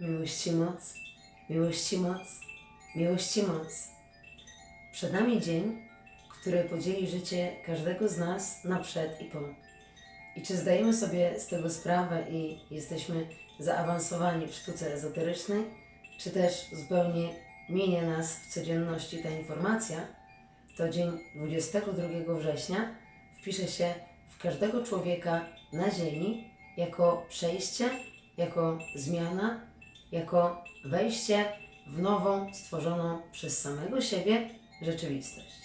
Miłości moc, miłości moc, miłości moc. Przed nami dzień, który podzieli życie każdego z nas na przed i po. I czy zdajemy sobie z tego sprawę i jesteśmy zaawansowani w sztuce ezoterycznej, czy też zupełnie minie nas w codzienności ta informacja, to dzień 22 września wpisze się w każdego człowieka na Ziemi jako przejście, jako zmiana, jako wejście w nową, stworzoną przez samego siebie rzeczywistość.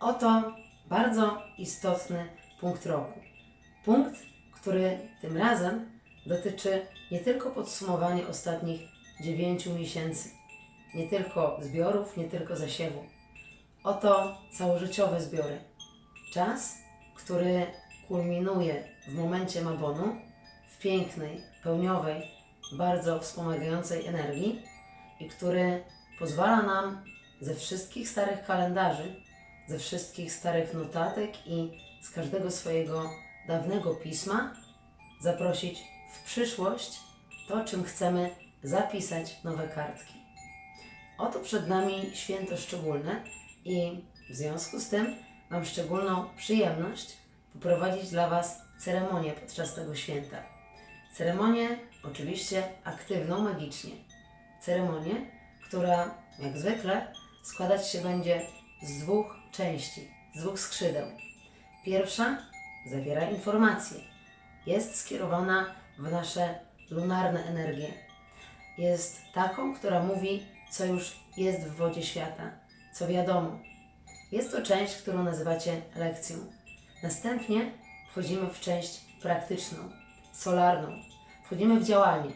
Oto bardzo istotny punkt roku. Punkt, który tym razem dotyczy nie tylko podsumowania ostatnich dziewięciu miesięcy, nie tylko zbiorów, nie tylko zasiewu. Oto całożyciowe zbiory. Czas, który kulminuje w momencie Mabonu, w pięknej, pełniowej, bardzo wspomagającej energii i który pozwala nam ze wszystkich starych kalendarzy, ze wszystkich starych notatek i z każdego swojego dawnego pisma zaprosić w przyszłość to, czym chcemy zapisać nowe kartki. Oto przed nami święto szczególne i w związku z tym mam szczególną przyjemność poprowadzić dla Was ceremonię podczas tego święta. Ceremonię oczywiście aktywną magicznie. Ceremonię, która jak zwykle składać się będzie z dwóch części, z dwóch skrzydeł. Pierwsza zawiera informacje. Jest skierowana w nasze lunarne energie. Jest taką, która mówi, co już jest w wodzie świata, co wiadomo. Jest to część, którą nazywacie lekcją. Następnie wchodzimy w część praktyczną, solarną. Wchodzimy w działanie.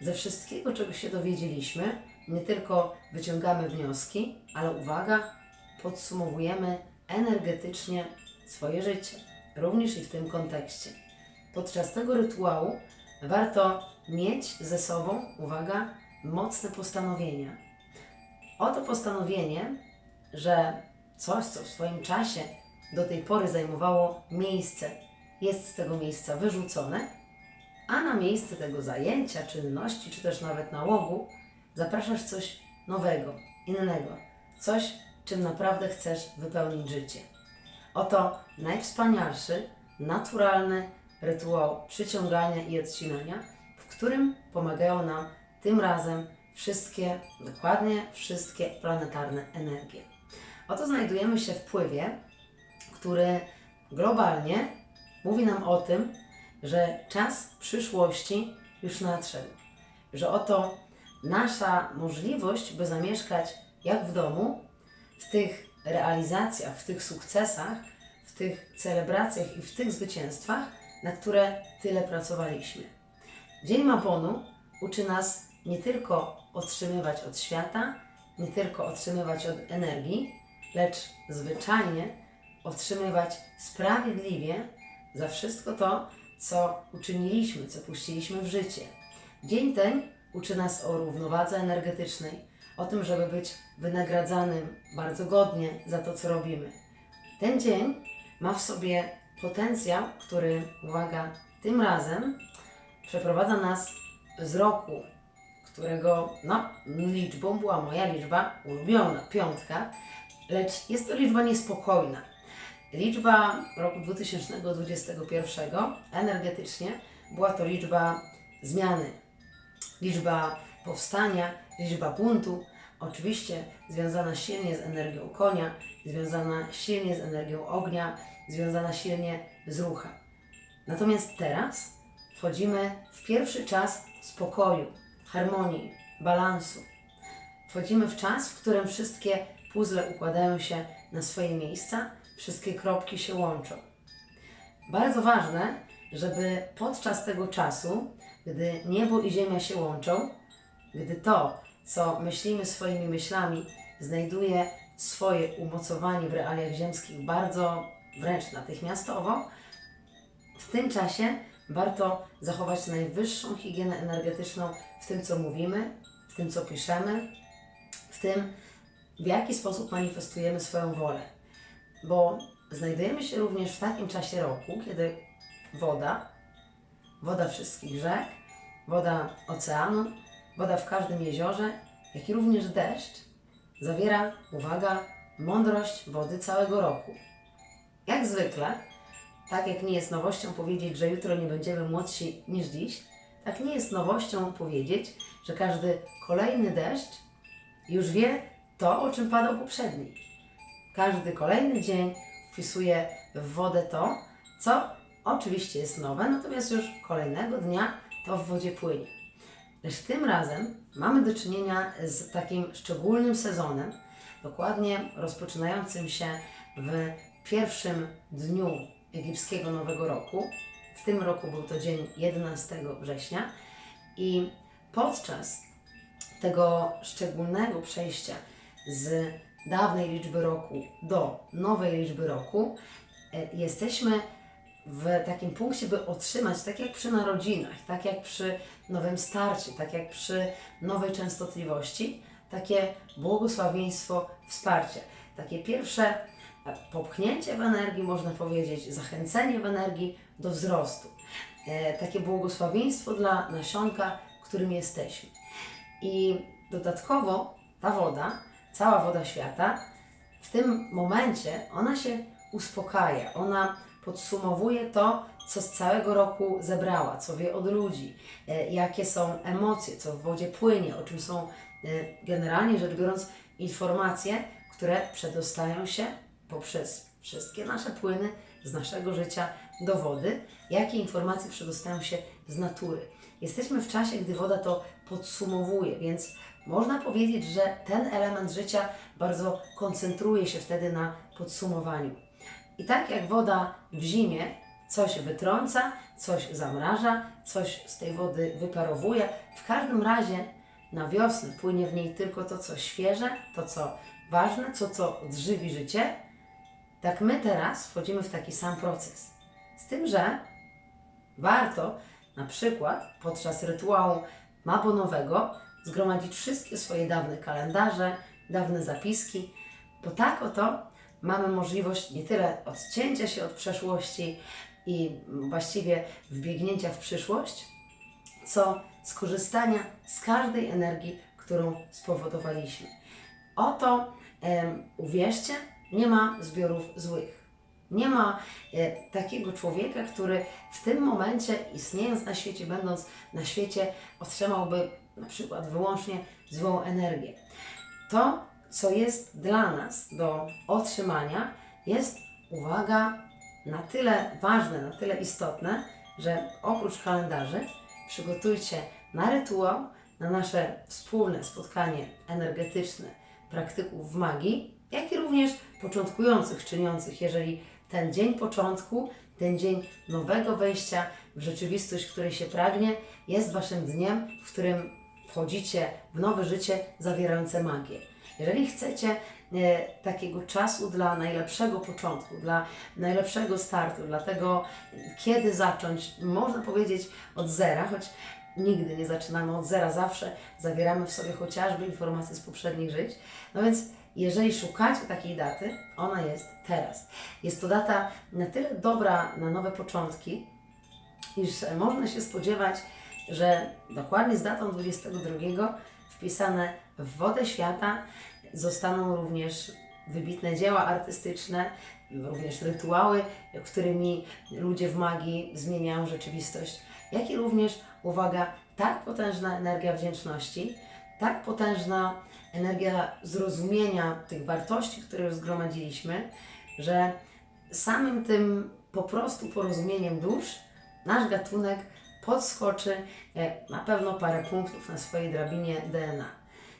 Ze wszystkiego, czego się dowiedzieliśmy, nie tylko wyciągamy wnioski, ale uwaga, podsumowujemy energetycznie swoje życie, również i w tym kontekście. Podczas tego rytuału warto mieć ze sobą, uwaga, mocne postanowienia. Oto postanowienie, że coś, co w swoim czasie do tej pory zajmowało miejsce, jest z tego miejsca wyrzucone, a na miejsce tego zajęcia, czynności, czy też nawet nałogu zapraszasz coś nowego, innego, coś, czym naprawdę chcesz wypełnić życie. Oto najwspanialszy, naturalny rytuał przyciągania i odcinania, w którym pomagają nam tym razem wszystkie, dokładnie wszystkie planetarne energie. Oto znajdujemy się w pływie, który globalnie mówi nam o tym, że czas przyszłości już nadszedł. Że oto nasza możliwość, by zamieszkać jak w domu, w tych realizacjach, w tych sukcesach, w tych celebracjach i w tych zwycięstwach, na które tyle pracowaliśmy. Dzień Mabonu uczy nas nie tylko otrzymywać od świata, nie tylko otrzymywać od energii, lecz zwyczajnie otrzymywać sprawiedliwie za wszystko to, co uczyniliśmy, co puściliśmy w życie. Dzień ten uczy nas o równowadze energetycznej, o tym, żeby być wynagradzanym bardzo godnie za to, co robimy. Ten dzień ma w sobie potencjał, który, uwaga, tym razem przeprowadza nas z roku, którego no, liczbą była moja liczba ulubiona, piątka, lecz jest to liczba niespokojna. Liczba roku 2021 energetycznie była to liczba zmiany, liczba powstania, liczba buntu, oczywiście związana silnie z energią konia, związana silnie z energią ognia, związana silnie z ruchem. Natomiast teraz wchodzimy w pierwszy czas spokoju, harmonii, balansu. Wchodzimy w czas, w którym wszystkie puzzle układają się na swoje miejsca, wszystkie kropki się łączą. Bardzo ważne, żeby podczas tego czasu, gdy niebo i ziemia się łączą, gdy to, co myślimy swoimi myślami, znajduje swoje umocowanie w realiach ziemskich bardzo wręcz natychmiastowo, w tym czasie warto zachować najwyższą higienę energetyczną w tym, co mówimy, w tym, co piszemy, w tym, w jaki sposób manifestujemy swoją wolę. Bo znajdujemy się również w takim czasie roku, kiedy woda, woda wszystkich rzek, woda oceanu, woda w każdym jeziorze, jak i również deszcz, zawiera, uwaga, mądrość wody całego roku. Jak zwykle, tak jak nie jest nowością powiedzieć, że jutro nie będziemy młodsi niż dziś, tak nie jest nowością powiedzieć, że każdy kolejny deszcz już wie to, o czym padał poprzedni. Każdy kolejny dzień wpisuje w wodę to, co oczywiście jest nowe, natomiast już kolejnego dnia to w wodzie płynie. Lecz tym razem mamy do czynienia z takim szczególnym sezonem, dokładnie rozpoczynającym się w pierwszym dniu egipskiego Nowego Roku. W tym roku był to dzień 11 września i podczas tego szczególnego przejścia z dawnej liczby roku do nowej liczby roku e, jesteśmy w takim punkcie, by otrzymać, tak jak przy narodzinach, tak jak przy nowym starcie, tak jak przy nowej częstotliwości, takie błogosławieństwo wsparcia. Takie pierwsze e, popchnięcie w energii, można powiedzieć, zachęcenie w energii do wzrostu. E, takie błogosławieństwo dla nasionka, którym jesteśmy. I dodatkowo ta woda, cała woda świata, w tym momencie ona się uspokaja, ona podsumowuje to, co z całego roku zebrała, co wie od ludzi, e, jakie są emocje, co w wodzie płynie, o czym są e, generalnie rzecz biorąc informacje, które przedostają się poprzez wszystkie nasze płyny z naszego życia do wody, jakie informacje przedostają się z natury. Jesteśmy w czasie, gdy woda to podsumowuje, więc można powiedzieć, że ten element życia bardzo koncentruje się wtedy na podsumowaniu. I tak jak woda w zimie coś wytrąca, coś zamraża, coś z tej wody wyparowuje, w każdym razie na wiosnę płynie w niej tylko to, co świeże, to, co ważne, to, co odżywi życie. Tak my teraz wchodzimy w taki sam proces. Z tym, że warto na przykład podczas rytuału mabonowego zgromadzić wszystkie swoje dawne kalendarze, dawne zapiski, bo tak oto mamy możliwość nie tyle odcięcia się od przeszłości i właściwie wbiegnięcia w przyszłość, co skorzystania z każdej energii, którą spowodowaliśmy. Oto, em, uwierzcie, nie ma zbiorów złych. Nie ma e, takiego człowieka, który w tym momencie, istniejąc na świecie, będąc na świecie, otrzymałby na przykład wyłącznie złą energię. To, co jest dla nas do otrzymania, jest, uwaga, na tyle ważne, na tyle istotne, że oprócz kalendarzy przygotujcie na rytuał, na nasze wspólne spotkanie energetyczne praktyków w magii, jak i również początkujących, czyniących, jeżeli ten dzień początku, ten dzień nowego wejścia w rzeczywistość, której się pragnie, jest Waszym dniem, w którym wchodzicie w nowe życie zawierające magię. Jeżeli chcecie e, takiego czasu dla najlepszego początku, dla najlepszego startu, dla tego, kiedy zacząć, można powiedzieć od zera, choć nigdy nie zaczynamy od zera, zawsze zawieramy w sobie chociażby informacje z poprzednich żyć. No więc jeżeli szukacie takiej daty, ona jest teraz. Jest to data na tyle dobra na nowe początki, iż można się spodziewać, że dokładnie z datą 22 wpisane w wodę świata zostaną również wybitne dzieła artystyczne, również rytuały, którymi ludzie w magii zmieniają rzeczywistość, jak i również, uwaga, tak potężna energia wdzięczności, tak potężna energia zrozumienia tych wartości, które już zgromadziliśmy, że samym tym po prostu porozumieniem dusz nasz gatunek podskoczy e, na pewno parę punktów na swojej drabinie DNA.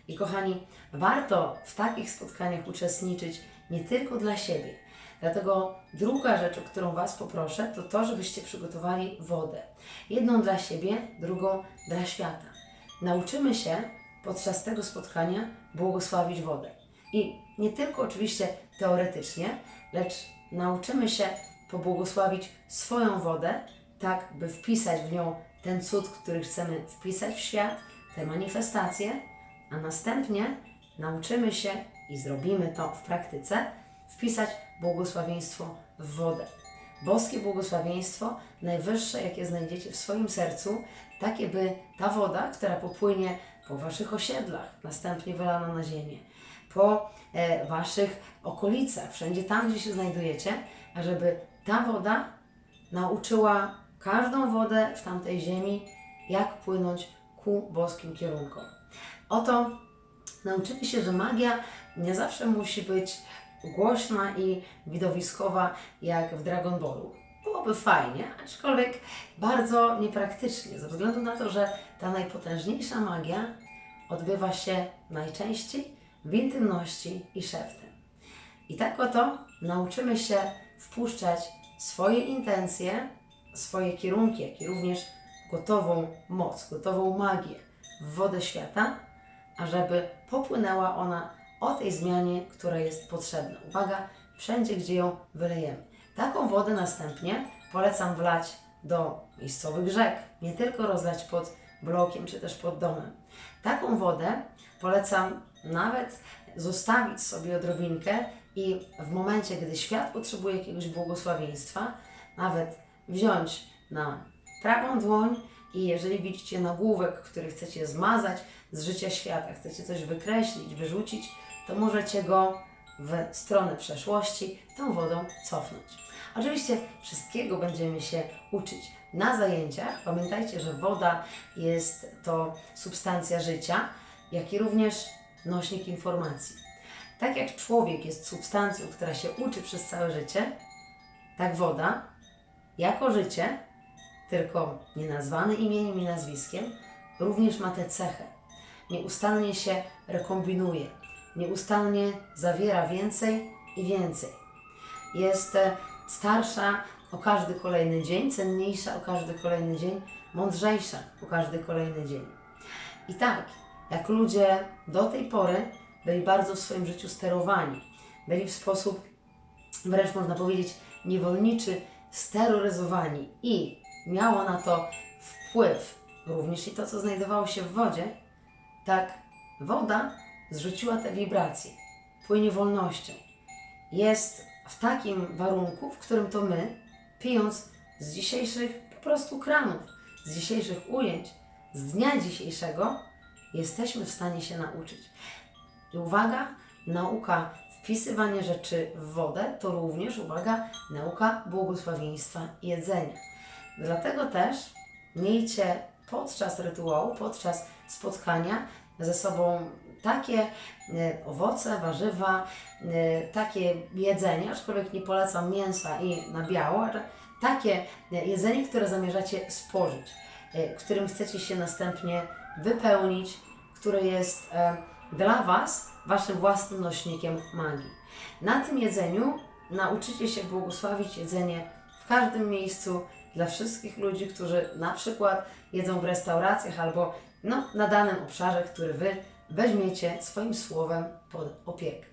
I kochani, warto w takich spotkaniach uczestniczyć nie tylko dla siebie. Dlatego druga rzecz, o którą Was poproszę, to to, żebyście przygotowali wodę. Jedną dla siebie, drugą dla świata. Nauczymy się podczas tego spotkania błogosławić wodę. I nie tylko oczywiście teoretycznie, lecz nauczymy się pobłogosławić swoją wodę, tak by wpisać w nią ten cud, który chcemy wpisać w świat, te manifestacje, a następnie nauczymy się i zrobimy to w praktyce, wpisać błogosławieństwo w wodę. boskie błogosławieństwo, najwyższe, jakie znajdziecie w swoim sercu, takie by ta woda, która popłynie po waszych osiedlach, następnie wylana na ziemię, po e, waszych okolicach, wszędzie tam, gdzie się znajdujecie, ażeby ta woda nauczyła każdą wodę w tamtej ziemi, jak płynąć ku boskim kierunkom. Oto nauczymy się, że magia nie zawsze musi być głośna i widowiskowa jak w Dragon Ballu. Byłoby fajnie, aczkolwiek bardzo niepraktycznie, ze względu na to, że ta najpotężniejsza magia odbywa się najczęściej w intymności i szeptem. I tak oto nauczymy się wpuszczać swoje intencje, swoje kierunki, jak i również gotową moc, gotową magię w wodę świata, ażeby popłynęła ona o tej zmianie, która jest potrzebna. Uwaga, wszędzie, gdzie ją wylejemy. Taką wodę następnie polecam wlać do miejscowych rzek, nie tylko rozlać pod blokiem czy też pod domem. Taką wodę polecam nawet zostawić sobie odrobinkę i w momencie, gdy świat potrzebuje jakiegoś błogosławieństwa, nawet wziąć na prawą dłoń i jeżeli widzicie nagłówek, który chcecie zmazać z życia świata, chcecie coś wykreślić, wyrzucić, to możecie go w stronę przeszłości tą wodą cofnąć. Oczywiście wszystkiego będziemy się uczyć na zajęciach. Pamiętajcie, że woda jest to substancja życia, jak i również nośnik informacji. Tak jak człowiek jest substancją, która się uczy przez całe życie, tak woda, jako życie, tylko nie nazwane imieniem i nazwiskiem, również ma tę cechę. Nieustannie się rekombinuje, nieustannie zawiera więcej i więcej. Jest e, starsza o każdy kolejny dzień, cenniejsza o każdy kolejny dzień, mądrzejsza o każdy kolejny dzień. I tak, jak ludzie do tej pory byli bardzo w swoim życiu sterowani, byli w sposób, wręcz można powiedzieć, niewolniczy, steroryzowani i miało na to wpływ również i to, co znajdowało się w wodzie, tak woda zrzuciła te wibracje, płynie wolnością. Jest w takim warunku, w którym to my, pijąc z dzisiejszych po prostu kranów, z dzisiejszych ujęć, z dnia dzisiejszego, jesteśmy w stanie się nauczyć. I uwaga, nauka wpisywania rzeczy w wodę to również, uwaga, nauka błogosławieństwa jedzenia. Dlatego też miejcie podczas rytuału, podczas spotkania ze sobą takie e, owoce, warzywa, e, takie jedzenie, aczkolwiek nie polecam mięsa i na biało, takie e, jedzenie, które zamierzacie spożyć, którym chcecie się następnie wypełnić, które jest dla Was Waszym własnym nośnikiem magii. Na tym jedzeniu nauczycie się błogosławić jedzenie w każdym miejscu dla wszystkich ludzi, którzy na przykład jedzą w restauracjach albo no, na danym obszarze, który Wy weźmiecie swoim słowem pod opiekę.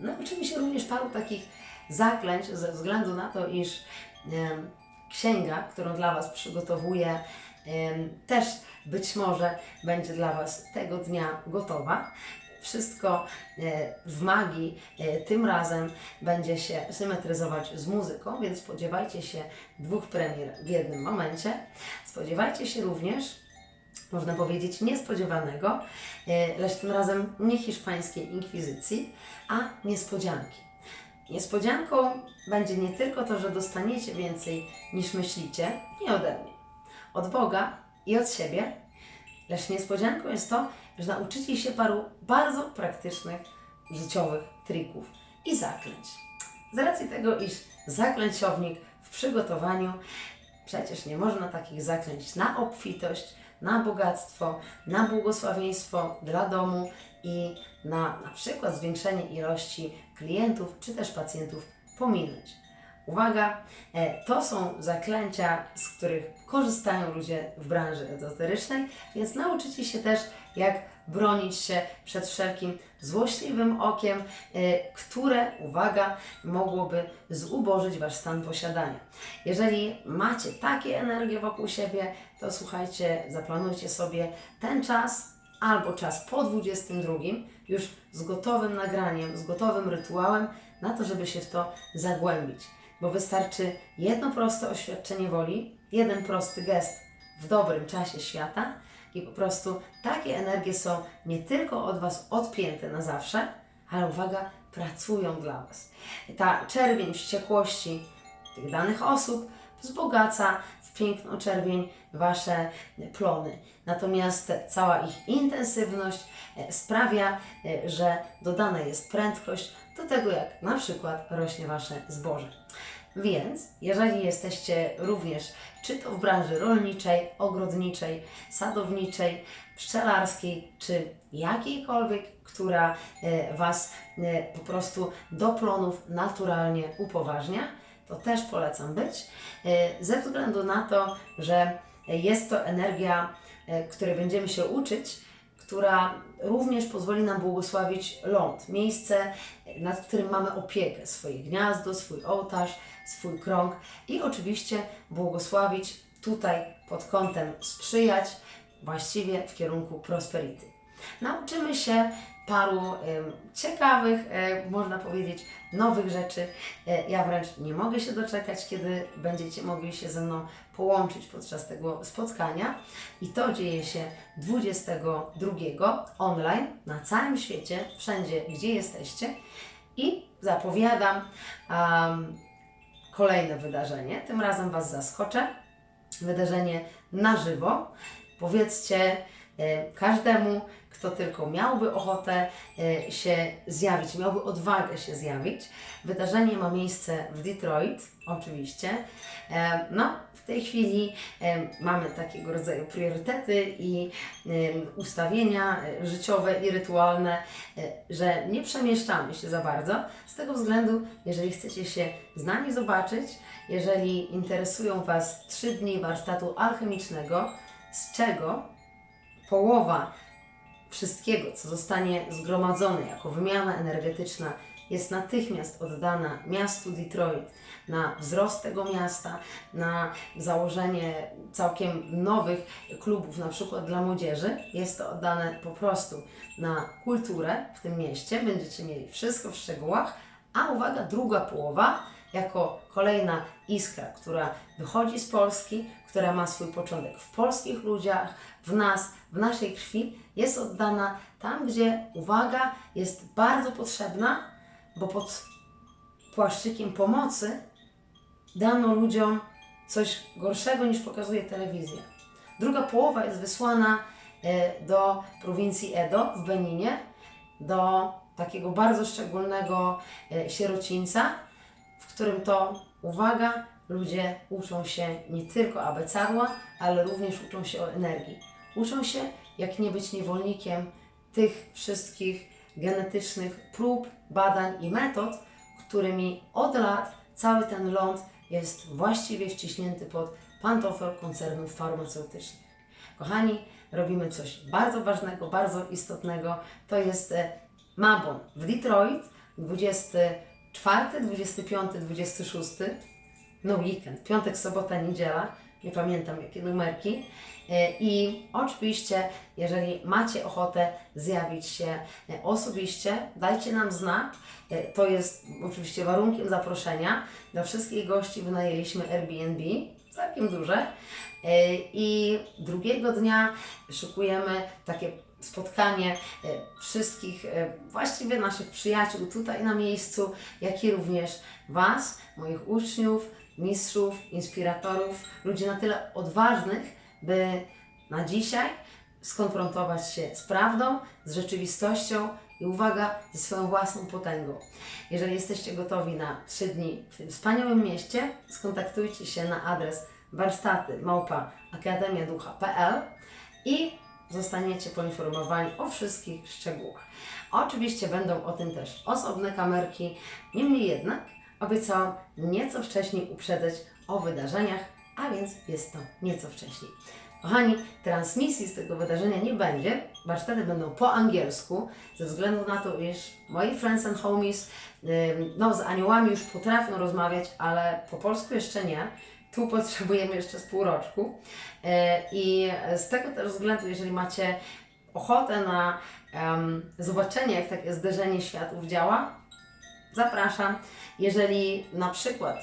Nauczymy się również paru takich zaklęć ze względu na to, iż em, księga, którą dla Was przygotowuję, też być może będzie dla Was tego dnia gotowa. Wszystko e, w magii e, tym razem będzie się symetryzować z muzyką, więc spodziewajcie się dwóch premier w jednym momencie. Spodziewajcie się również, można powiedzieć, niespodziewanego, e, lecz tym razem nie hiszpańskiej inkwizycji, a niespodzianki. Niespodzianką będzie nie tylko to, że dostaniecie więcej niż myślicie, nie ode mnie, od Boga i od siebie, lecz niespodzianką jest to, że nauczycie się paru bardzo praktycznych, życiowych trików i zaklęć. Z racji tego, iż zaklęciownik w przygotowaniu, przecież nie można takich zaklęć na obfitość, na bogactwo, na błogosławieństwo dla domu i na na przykład zwiększenie ilości klientów czy też pacjentów pominąć. Uwaga, e, to są zaklęcia, z których korzystają ludzie w branży ezoterycznej, więc nauczycie się też, jak bronić się przed wszelkim złośliwym okiem, e, które, uwaga, mogłoby zubożyć Wasz stan posiadania. Jeżeli macie takie energie wokół siebie, to słuchajcie, zaplanujcie sobie ten czas albo czas po 22, już z gotowym nagraniem, z gotowym rytuałem, na to, żeby się w to zagłębić. Bo wystarczy jedno proste oświadczenie woli, jeden prosty gest w dobrym czasie świata i po prostu takie energie są nie tylko od Was odpięte na zawsze, ale uwaga, pracują dla Was. Ta czerwień wściekłości tych danych osób wzbogaca w piękną czerwień Wasze plony. Natomiast cała ich intensywność e, sprawia, e, że dodana jest prędkość do tego, jak na przykład rośnie Wasze zboże. Więc jeżeli jesteście również czy to w branży rolniczej, ogrodniczej, sadowniczej, pszczelarskiej, czy jakiejkolwiek, która e, Was e, po prostu do plonów naturalnie upoważnia, to też polecam być, e, ze względu na to, że jest to energia, której będziemy się uczyć, która również pozwoli nam błogosławić ląd, miejsce, nad którym mamy opiekę, swoje gniazdo, swój ołtarz, swój krąg i oczywiście błogosławić tutaj pod kątem sprzyjać, właściwie w kierunku prosperity. Nauczymy się paru ciekawych, e, można powiedzieć, nowych rzeczy. E, ja wręcz nie mogę się doczekać, kiedy będziecie mogli się ze mną połączyć podczas tego spotkania. I to dzieje się 22 online na całym świecie, wszędzie gdzie jesteście. I zapowiadam um, kolejne wydarzenie. Tym razem Was zaskoczę. Wydarzenie na żywo. Powiedzcie e, każdemu, kto tylko miałby ochotę e, się zjawić, miałby odwagę się zjawić. Wydarzenie ma miejsce w Detroit, oczywiście. E, No, w tej chwili e, mamy takiego rodzaju priorytety i ustawienia życiowe i rytualne, że nie przemieszczamy się za bardzo. Z tego względu, jeżeli chcecie się z nami zobaczyć, jeżeli interesują Was trzy dni warsztatu alchemicznego, z czego połowa wszystkiego, co zostanie zgromadzone jako wymiana energetyczna, jest natychmiast oddana miastu Detroit na wzrost tego miasta, na założenie całkiem nowych klubów, na przykład dla młodzieży. Jest to oddane po prostu na kulturę w tym mieście. Będziecie mieli wszystko w szczegółach. A uwaga, druga połowa, jako kolejna iskra, która wychodzi z Polski, która ma swój początek w polskich ludziach, w nas, w naszej krwi, jest oddana tam, gdzie uwaga jest bardzo potrzebna, bo pod płaszczykiem pomocy dano ludziom coś gorszego niż pokazuje telewizja. Druga połowa jest wysłana e, do prowincji Edo w Beninie, do takiego bardzo szczególnego e, sierocińca, którym to, uwaga, ludzie uczą się nie tylko abecadła, ale również uczą się o energii. Uczą się, jak nie być niewolnikiem tych wszystkich genetycznych prób, badań i metod, którymi od lat cały ten ląd jest właściwie wciśnięty pod pantofel koncernów farmaceutycznych. Kochani, robimy coś bardzo ważnego, bardzo istotnego. To jest e, Mabon w Detroit 24, 25, 26. No weekend, piątek, sobota, niedziela. Nie pamiętam jakie numerki. E, I oczywiście, jeżeli macie ochotę zjawić się e, osobiście, dajcie nam znak. E, To jest oczywiście warunkiem zaproszenia. Dla wszystkich gości wynajęliśmy Airbnb, całkiem duże. I drugiego dnia szykujemy takie spotkanie e, wszystkich, e, właściwie naszych przyjaciół tutaj na miejscu, jak i również Was, moich uczniów, mistrzów, inspiratorów, ludzi na tyle odważnych, by na dzisiaj skonfrontować się z prawdą, z rzeczywistością i uwaga, ze swoją własną potęgą. Jeżeli jesteście gotowi na 3 dni w tym wspaniałym mieście, skontaktujcie się na adres warsztaty małpa akademiaducha.pl i zostaniecie poinformowani o wszystkich szczegółach. Oczywiście będą o tym też osobne kamerki, niemniej jednak obiecałam nieco wcześniej uprzedzać o wydarzeniach, a więc jest to nieco wcześniej. Kochani, transmisji z tego wydarzenia nie będzie. Warsztaty będą po angielsku, ze względu na to, iż moi friends and homies no, z aniołami już potrafią rozmawiać, ale po polsku jeszcze nie. Tu potrzebujemy jeszcze z pół roczku. E, I z tego też względu, jeżeli macie ochotę na em, zobaczenie, jak takie zderzenie światów działa, zapraszam. Jeżeli na przykład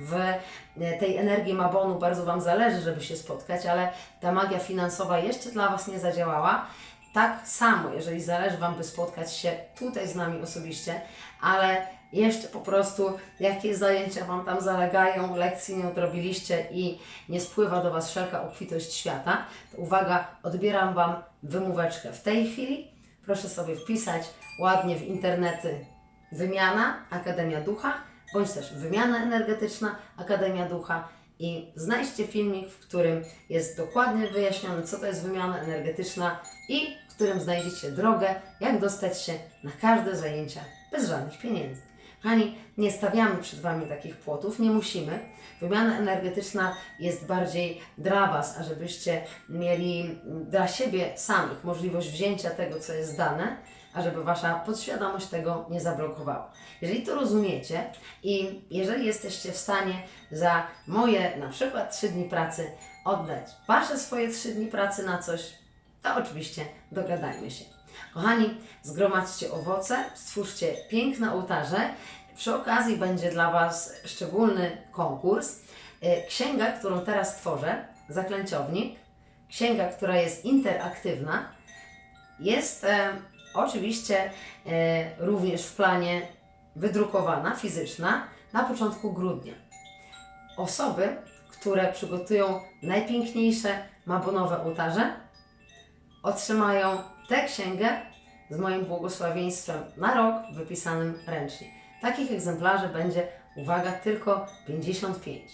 w e, tej energii Mabonu bardzo Wam zależy, żeby się spotkać, ale ta magia finansowa jeszcze dla Was nie zadziałała. Tak samo, jeżeli zależy Wam, by spotkać się tutaj z nami osobiście, ale jeszcze po prostu jakieś zajęcia Wam tam zalegają, lekcji nie odrobiliście i nie spływa do Was wszelka obfitość świata, to uwaga, odbieram Wam wymóweczkę w tej chwili. Proszę sobie wpisać ładnie w internety wymiana Akademia Ducha, bądź też wymiana energetyczna Akademia Ducha i znajdźcie filmik, w którym jest dokładnie wyjaśnione, co to jest wymiana energetyczna i w którym znajdziecie drogę, jak dostać się na każde zajęcia bez żadnych pieniędzy. Kochani, nie stawiamy przed Wami takich płotów, nie musimy. Wymiana energetyczna jest bardziej dla Was, ażebyście mieli dla siebie samych możliwość wzięcia tego, co jest dane, ażeby Wasza podświadomość tego nie zablokowała. Jeżeli to rozumiecie i jeżeli jesteście w stanie za moje na przykład 3 dni pracy oddać Wasze swoje 3 dni pracy na coś, to oczywiście dogadajmy się. Kochani, zgromadźcie owoce, stwórzcie piękne ołtarze. Przy okazji będzie dla Was szczególny konkurs. E, Księga, którą teraz tworzę, Zaklęciownik, księga, która jest interaktywna, jest e, oczywiście e, również w planie wydrukowana, fizyczna, na początku grudnia. Osoby, które przygotują najpiękniejsze mabonowe ołtarze, otrzymają tę księgę z moim błogosławieństwem na rok wypisanym ręcznie. Takich egzemplarzy będzie, uwaga, tylko 55.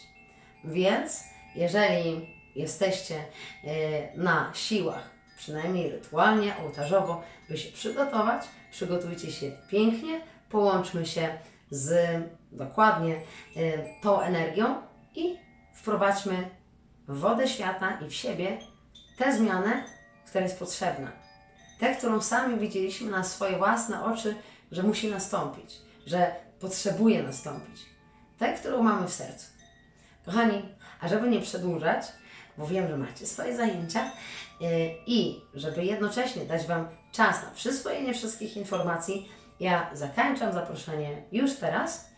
Więc jeżeli jesteście e, na siłach, przynajmniej rytualnie, ołtarzowo, by się przygotować, przygotujcie się pięknie, połączmy się z dokładnie e, tą energią i wprowadźmy w wodę świata i w siebie tę zmianę, która jest potrzebna. Tę, którą sami widzieliśmy na swoje własne oczy, że musi nastąpić, że potrzebuje nastąpić. Tę, którą mamy w sercu. Kochani, a żeby nie przedłużać, bo wiem, że macie swoje zajęcia yy, i żeby jednocześnie dać Wam czas na przyswojenie wszystkich informacji, ja zakończam zaproszenie już teraz.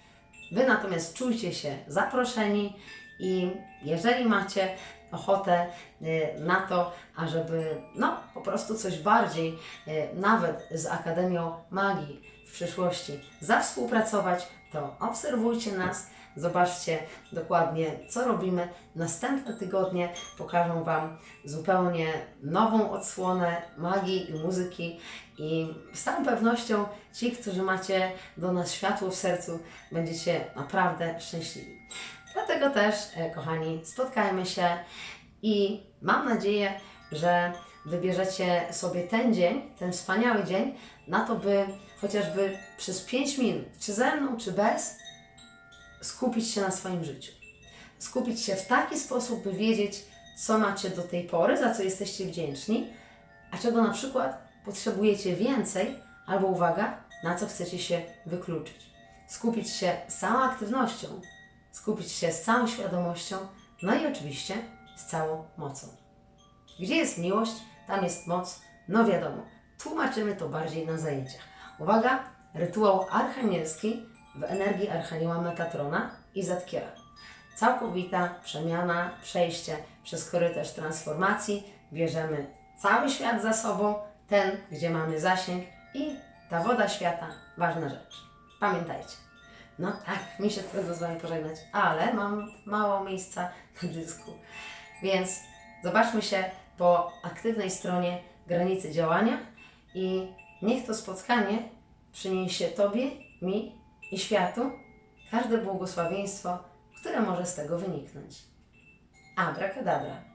Wy natomiast czujcie się zaproszeni i jeżeli macie ochotę y, na to, ażeby no, po prostu coś bardziej, y, nawet z Akademią Magii w przyszłości zawspółpracować, to obserwujcie nas, zobaczcie dokładnie, co robimy. Następne tygodnie pokażą Wam zupełnie nową odsłonę magii i muzyki i z całą pewnością ci, którzy macie do nas światło w sercu, będziecie naprawdę szczęśliwi. Dlatego też, e, kochani, spotkajmy się i mam nadzieję, że wybierzecie sobie ten dzień, ten wspaniały dzień, na to, by chociażby przez 5 minut, czy ze mną, czy bez, skupić się na swoim życiu. Skupić się w taki sposób, by wiedzieć, co macie do tej pory, za co jesteście wdzięczni, a czego na przykład potrzebujecie więcej, albo uwaga, na co chcecie się wykluczyć. Skupić się całą aktywnością, skupić się z całą świadomością, no i oczywiście z całą mocą. Gdzie jest miłość, tam jest moc, no wiadomo, tłumaczymy to bardziej na zajęciach. Uwaga, rytuał archanielski w energii Archanioła Metatrona i Zatkiera. Całkowita przemiana, przejście przez korytarz transformacji. Bierzemy cały świat za sobą, ten, gdzie mamy zasięg i ta woda świata, ważna rzecz. Pamiętajcie. No tak, mi się trudno z Wami pożegnać, ale mam mało miejsca na dysku. Więc zobaczmy się po aktywnej stronie granicy działania i niech to spotkanie przyniesie Tobie, mi i światu każde błogosławieństwo, które może z tego wyniknąć. Abracadabra.